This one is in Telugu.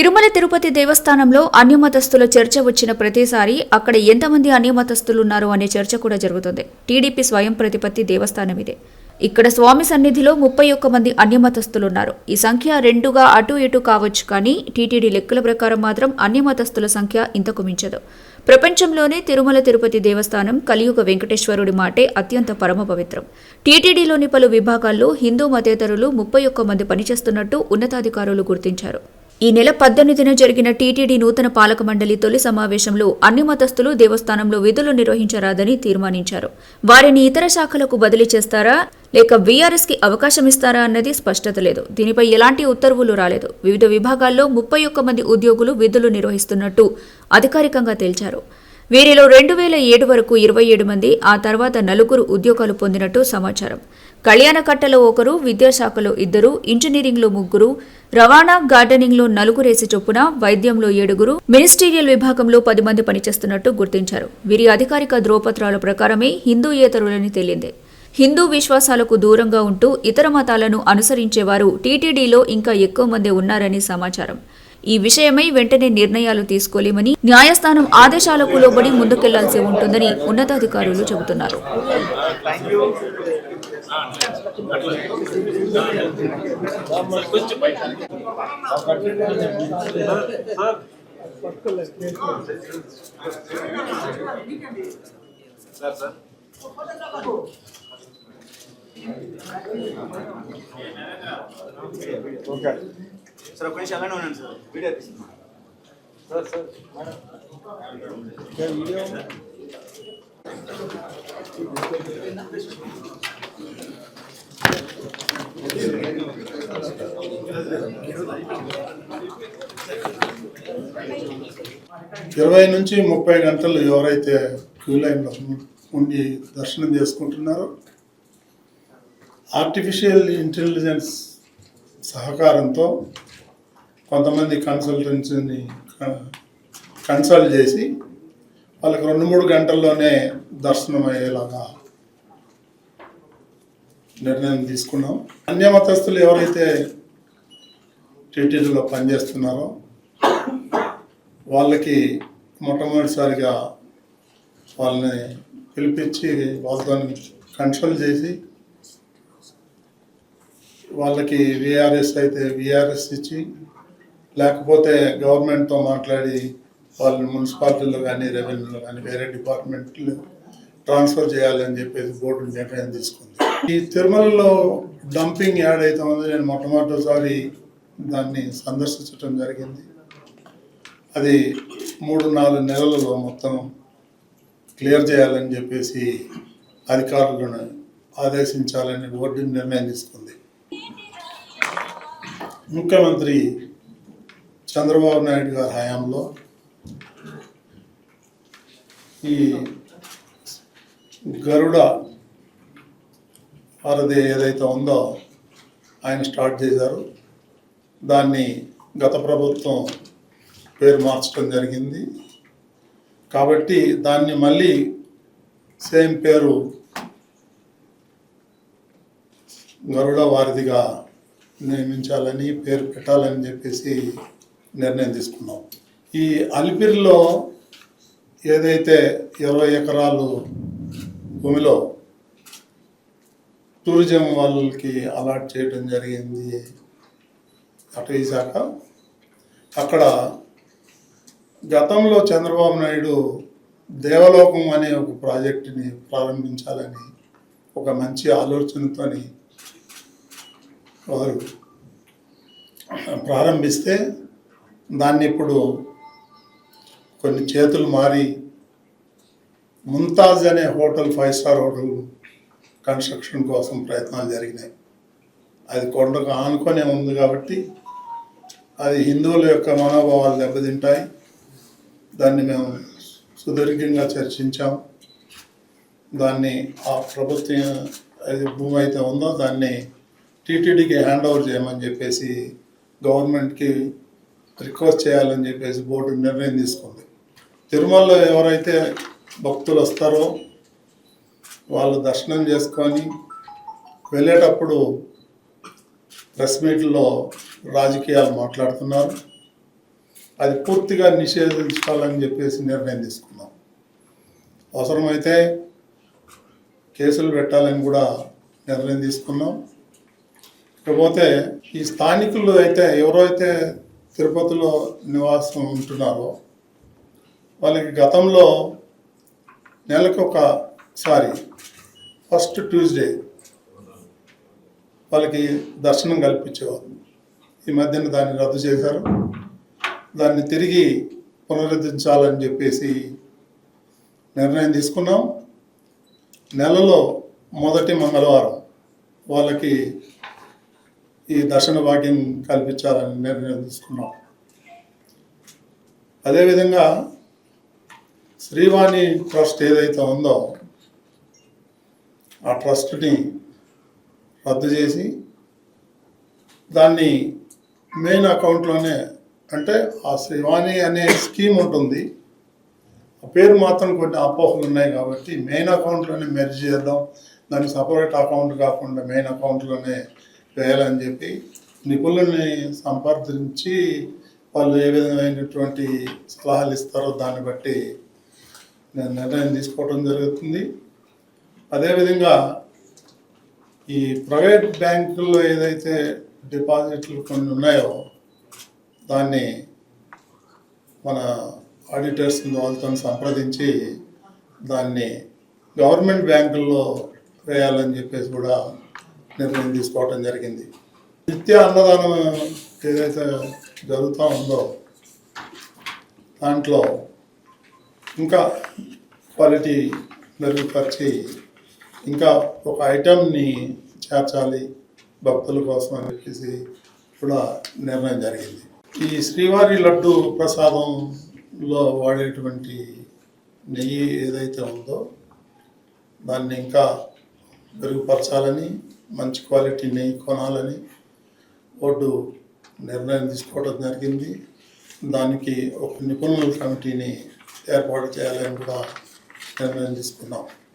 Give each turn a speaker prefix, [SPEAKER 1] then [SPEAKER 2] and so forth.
[SPEAKER 1] తిరుమల తిరుపతి దేవస్థానంలో అన్యమతస్థుల చర్చ వచ్చిన ప్రతిసారి అక్కడ ఎంతమంది అన్యమతస్థులున్నారు అనే చర్చ కూడా జరుగుతుంది. టీడీపీ స్వయం ప్రతిపత్తి దేవస్థానం ఇదే. ఇక్కడ స్వామి సన్నిధిలో ముప్పై ఒక్క మంది అన్యమతస్థులున్నారు ఈ సంఖ్య రెండుగా అటు ఇటు కావచ్చు కానీ టీటీడీ లెక్కల ప్రకారం మాత్రం అన్యమతస్థుల సంఖ్య ఇంతకు మించదు. ప్రపంచంలోనే తిరుమల తిరుపతి దేవస్థానం కలియుగ వెంకటేశ్వరుడి మాటే అత్యంత పరమ పవిత్రం. టీటీడీలోని పలు విభాగాల్లో హిందూ మతేతరులు ముప్పై ఒక్క మంది పనిచేస్తున్నట్టు ఉన్నతాధికారులు గుర్తించారు. ఈ నెల పద్దెనిమిదిన జరిగిన టీటీడీ నూతన పాలక మండలి తొలి సమావేశంలో అన్ని మతస్థులు దేవస్థానంలో విధులు నిర్వహించరాదని తీర్మానించారు. వారిని ఇతర శాఖలకు బదిలీ చేస్తారా? లేక వీఆర్ఎస్కి అవకాశం ఇస్తారా అన్నది స్పష్టత లేదు. దీనిపై ఎలాంటి ఉత్తర్వులు రాలేదు. వివిధ విభాగాల్లో ముప్పై ఒక్క మంది ఉద్యోగులు విధులు నిర్వహిస్తున్నట్టు అధికారికంగా తేల్చారు. వీరిలో రెండు వేల ఏడు వరకు ఇరవై ఏడు మంది ఆ తర్వాత నలుగురు ఉద్యోగాలు పొందినట్టు సమాచారం. కళ్యాణకట్టలో ఒకరు విద్యాశాఖలో ఇద్దరు ఇంజనీరింగ్లో ముగ్గురు రవాణా గార్డెనింగ్లో నలుగురేసి చొప్పున వైద్యంలో ఏడుగురు మినిస్టీరియల్ విభాగంలో పది మంది పనిచేస్తున్నట్టు గుర్తించారు. వీరి అధికారిక ధ్రువపత్రాల ప్రకారమే హిందూయేతరులని తేలింది. హిందూ విశ్వాసాలకు దూరంగా ఉంటూ ఇతర మతాలను అనుసరించేవారు టీటీడీలో ఇంకా ఎక్కువ మంది ఉన్నారని సమాచారం. ఈ విషయమై వెంటనే నిర్ణయాలు తీసుకోలేమని న్యాయస్థానం ఆదేశాలకు లోబడి ముందుకెళ్ళాల్సి ఉంటుందని ఉన్నతాధికారులు చెబుతున్నారు.
[SPEAKER 2] Sir sir.
[SPEAKER 3] ఓకే
[SPEAKER 2] సార్ ఒక నిమిషం అలానే ఉన్నాను సార్ వీడియో తీస్తున్నా
[SPEAKER 3] సార్ సార్ మేడం వీడియో
[SPEAKER 4] ఇరవై నుంచి ముప్పై గంటలు ఎవరైతే క్యూ లైన్లో ఉండి దర్శనం చేసుకుంటున్నారో ఆర్టిఫిషియల్ ఇంటెలిజెన్స్ సహకారంతో కొంతమంది కన్సల్టెన్సీని కన్సల్ట్ చేసి వాళ్ళకి రెండు మూడు గంటల్లోనే దర్శనం అయ్యేలాగా నిర్ణయం తీసుకున్నాం. అన్యమతస్తులు ఎవరైతే టీటీడీలో పనిచేస్తున్నారో వాళ్ళకి మొట్టమొదటిసారిగా వాళ్ళని పిలిపించి వాళ్ళతో కన్సల్ట్ చేసి వాళ్ళకి విఆర్ఎస్ అయితే విఆర్ఎస్ ఇచ్చి లేకపోతే గవర్నమెంట్తో మాట్లాడి వాళ్ళని మున్సిపాలిటీలో కానీ రెవెన్యూలో కానీ వేరే డిపార్ట్మెంట్లు ట్రాన్స్ఫర్ చేయాలని చెప్పేసి బోర్డు నిర్ణయం తీసుకుంది. ఈ తిరుమలలో డంపింగ్ యాడ్ అవుతుంది నేను మొట్టమొదటిసారి దాన్ని సందర్శించడం జరిగింది. అది మూడు నాలుగు నెలలలో మొత్తం క్లియర్ చేయాలని చెప్పేసి అధికారులను ఆదేశించాలని బోర్డు నిర్ణయం తీసుకుంది. ముఖ్యమంత్రి చంద్రబాబు నాయుడు గారి హయాంలో ఈ గరుడ వారధి ఏదైతే ఉందో ఆయన స్టార్ట్ చేశారు. దాన్ని గత ప్రభుత్వం పేరు మార్చడం జరిగింది. కాబట్టి దాన్ని మళ్ళీ సేమ్ పేరు గరుడ వారిధిగా నియమించాలని పేరు పెట్టాలని చెప్పేసి నిర్ణయం తీసుకున్నాం. ఈ అలిపిరిలో ఏదైతే ఇరవై ఎకరాలు భూమిలో టూరిజం వాళ్ళకి అలాట్ చేయడం జరిగింది అటవీ శాఖ అక్కడ గతంలో చంద్రబాబు నాయుడు దేవలోకం అనే ఒక ప్రాజెక్టుని ప్రారంభించాలని ఒక మంచి ఆలోచనతోని వారు ప్రారంభిస్తే దాన్ని ఇప్పుడు కొన్ని చేతులు మారి ముంతాజ్ అనే hotel five star hotel construction కోసం ప్రయత్నాలు జరిగినాయి. అది కొండకు ఆనుకొనే ఉంది కాబట్టి అది హిందువుల యొక్క మనోభావాలు దెబ్బతింటాయి. దాన్ని మేము సుదీర్ఘంగా చర్చించాం. దాన్ని ఆ ప్రభుత్వం అది భూమి అయితే ఉందో దాన్ని టీటీడీకి హ్యాండ్ ఓవర్ చేయమని చెప్పేసి గవర్నమెంట్కి రిక్వెస్ట్ చేయాలని చెప్పేసి బోర్డు నిర్ణయం తీసుకుంది. తిరుమలలో ఎవరైతే భక్తులు వస్తారో వాళ్ళు దర్శనం చేసుకొని వెళ్ళేటప్పుడు ప్రెస్ మీట్లో రాజకీయాలు మాట్లాడుతున్నారు. అది పూర్తిగా నిషేధించాలని చెప్పేసి నిర్ణయం తీసుకున్నాం. అవసరమైతే కేసులు పెట్టాలని కూడా నిర్ణయం తీసుకున్నాం. ఇకపోతే ఈ స్థానికులు అయితే ఎవరైతే తిరుపతిలో నివాసం ఉంటున్నారో వాళ్ళకి గతంలో నెలకు ఒకసారి ఫస్ట్ ట్యూస్డే వాళ్ళకి దర్శనం కల్పించేవారు. ఈ మధ్యన దాన్ని రద్దు చేశారు. దాన్ని తిరిగి పునరుద్ధరించాలని చెప్పేసి నిర్ణయం తీసుకున్నాం. నెలలో మొదటి మంగళవారం వాళ్ళకి ఈ దర్శన భాగ్యం కల్పించాలని నిర్ణయం తీసుకున్నాం. అదేవిధంగా శ్రీవాణి ట్రస్ట్ ఏదైతే ఉందో ఆ ట్రస్ట్ని రద్దు చేసి దాన్ని మెయిన్ అకౌంట్లోనే అంటే ఆ శ్రీవాణి అనే స్కీమ్ ఉంటుంది. ఆ పేరు మాత్రం కొన్ని అపోహలు ఉన్నాయి కాబట్టి మెయిన్ అకౌంట్లోనే మెర్జ్ చేద్దాం. దాన్ని సపరేట్ అకౌంట్ కాకుండా మెయిన్ అకౌంట్లోనే వేయాలని చెప్పి నిపుణుల్ని సంప్రదించి వాళ్ళు ఏ విధమైనటువంటి సలహాలు ఇస్తారో దాన్ని బట్టి నేను నిర్ణయం తీసుకోవడం జరుగుతుంది. అదేవిధంగా ఈ ప్రైవేట్ బ్యాంకుల్లో ఏదైతే డిపాజిట్లు కొన్ని ఉన్నాయో దాన్ని మన ఆడిటర్స్ వాళ్ళతో సంప్రదించి దాన్ని గవర్నమెంట్ బ్యాంకుల్లో వేయాలని చెప్పేసి కూడా నిర్ణయం తీసుకోవటం జరిగింది. నిత్య అన్నదానం ఏదైతే జరుగుతూ ఉందో దాంట్లో ఇంకా క్వాలిటీ మెరుగుపరిచి ఇంకా ఒక ఐటెంని చేర్చాలి భక్తుల కోసం అని చెప్పేసి కూడా నిర్ణయం జరిగింది. ఈ శ్రీవారి లడ్డు ప్రసాదంలో వాడేటువంటి నెయ్యి ఏదైతే ఉందో దాన్ని ఇంకా మెరుగుపరచాలని మంచి క్వాలిటీ నెయ్యి కొనాలని బోర్డు నిర్ణయం తీసుకోవడం జరిగింది. దానికి ఒక నిపుణుల కమిటీని ఏర్పాటు చేయాలని కూడా నిర్ణయం తీసుకున్నాం.